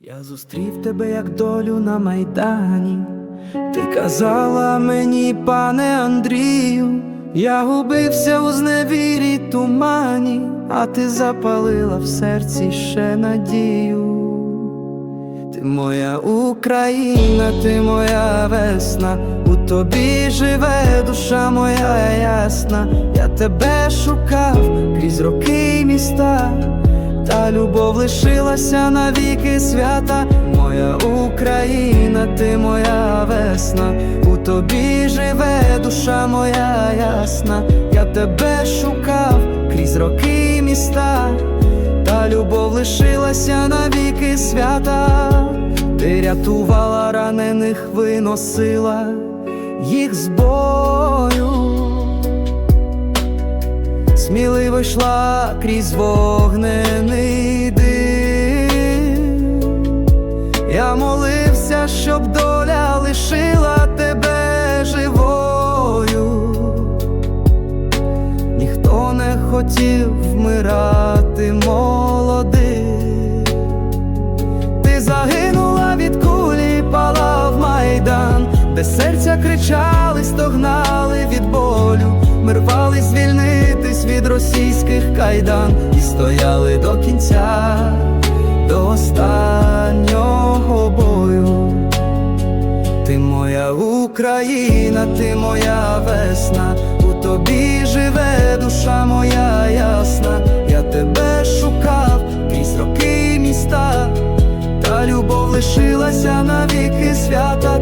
Я зустрів тебе як долю на майдані. Ти казала мені, пане Андрію, я губився у зневірі тумані, а ти запалила в серці ще надію. Ти моя Україна, ти моя весна, у тобі живе душа моя ясна. Я тебе шукав крізь роки й міста, та любов лишилася навіки свята. Моя Україна, ти моя весна, у тобі живе душа моя ясна. Я тебе шукав крізь роки міста. Та любов лишилася навіки свята, ти рятувала ранених, виносила їх з бою, сміливо йшла крізь вогнений дим. Я молився, щоб доля лишила тебе живою. Ніхто не хотів вмирати молодим. Ти загинула від кулі, палав майдан, де серця кричали, стогнали від болю. Ми рвали звільнитись від російських кайдан і стояли до кінця, до останнього бою. Ти моя Україна, ти моя весна, у тобі живе душа моя ясна. Я тебе шукав крізь роки міста, та любов лишилася навіки свята.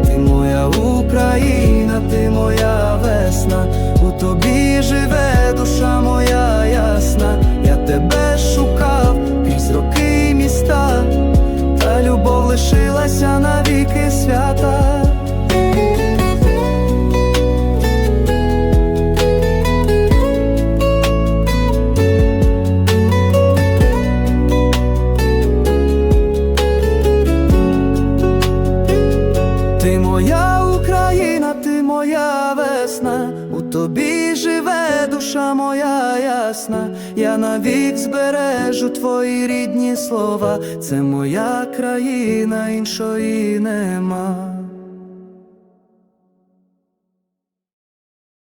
Ти моя Україна, ти моя весна, у тобі живе душа моя ясна. Я навік збережу твої рідні слова. Це моя країна, іншої нема.